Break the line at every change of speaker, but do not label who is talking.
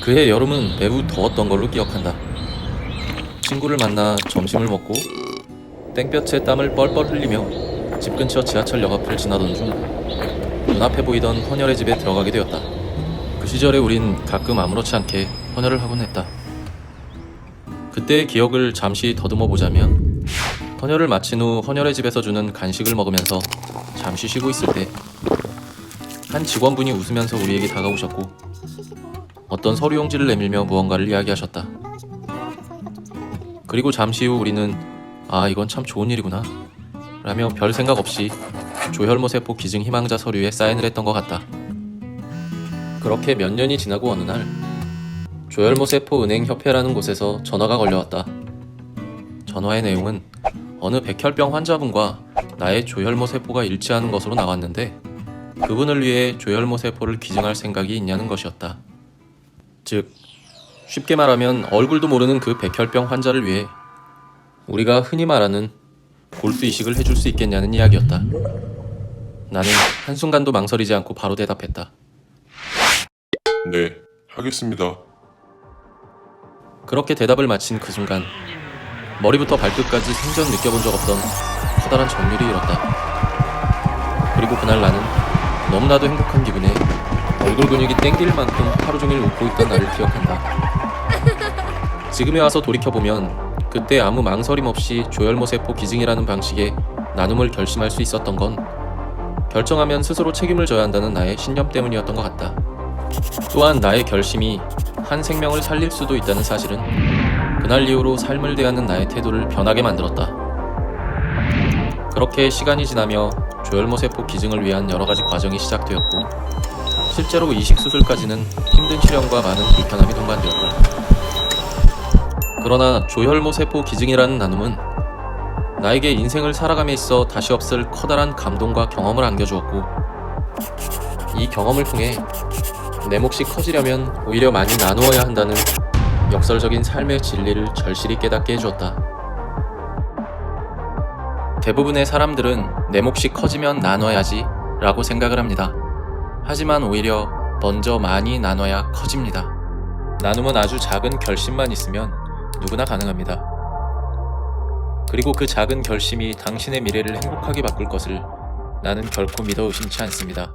그해 여름은 매우 더웠던 걸로 기억한다. 친구를 만나 점심을 먹고 땡볕에 땀을 뻘뻘 흘리며 집 근처 지하철역 앞을 지나던 중 눈앞에 보이던 헌혈의 집에 들어가게 되었다. 그 시절에 우린 가끔 아무렇지 않게 헌혈을 하곤 했다. 그때의 기억을 잠시 더듬어 보자면 헌혈을 마친 후 헌혈의 집에서 주는 간식을 먹으면서 잠시 쉬고 있을 때 한 직원분이 웃으면서 우리에게 다가오셨고 어떤 서류 용지를 내밀며 무언가를 이야기하셨다. 그리고 잠시 후 우리는 아 이건 참 좋은 일이구나 라며 별 생각 없이 조혈모 세포 기증 희망자 서류에 사인을 했던 것 같다. 그렇게 몇 년이 지나고 어느 날 조혈모 세포 은행 협회라는 곳에서 전화가 걸려왔다. 전화의 내용은 어느 백혈병 환자분과 나의 조혈모 세포가 일치하는 것으로 나왔는데 그분을 위해 조혈모 세포를 기증할 생각이 있냐는 것이었다. 즉 쉽게 말하면 얼굴도 모르는 그 백혈병 환자를 위해 우리가 흔히 말하는 골수 이식을 해줄 수 있겠냐는 이야기였다. 나는 한순간도 망설이지 않고 바로 대답했다.
네, 하겠습니다.
그렇게 대답을 마친 그 순간 머리부터 발끝까지 생전 느껴본 적 없던 커다란 전율이 일었다. 그리고 그날 나는 너무나도 행복한 기분에 얼굴 근육이 땡길 만큼 하루 종일 웃고 있던 나를 기억한다. 지금에 와서 돌이켜보면 그때 아무 망설임 없이 조혈모 세포 기증이라는 방식의 나눔을 결심할 수 있었던 건 결정하면 스스로 책임을 져야 한다는 나의 신념 때문이었던 것 같다. 또한 나의 결심이 한 생명을 살릴 수도 있다는 사실은 그날 이후로 삶을 대하는 나의 태도를 변하게 만들었다. 그렇게 시간이 지나며 조혈모 세포 기증을 위한 여러 가지 과정이 시작되었고 실제로 이식 수술까지는 힘든 시련과 많은 불편함이 동반되었다. 그러나 조혈모 세포 기증이라는 나눔은 나에게 인생을 살아감에 있어 다시 없을 커다란 감동과 경험을 안겨주었고 이 경험을 통해 내 몫이 커지려면 오히려 많이 나누어야 한다는 역설적인 삶의 진리를 절실히 깨닫게 해주었다. 대부분의 사람들은 내 몫이 커지면 나눠야지 라고 생각을 합니다. 하지만 오히려 먼저 많이 나눠야 커집니다. 나눔은 아주 작은 결심만 있으면 누구나 가능합니다. 그리고 그 작은 결심이 당신의 미래를 행복하게 바꿀 것을 나는 결코 믿어 의심치 않습니다.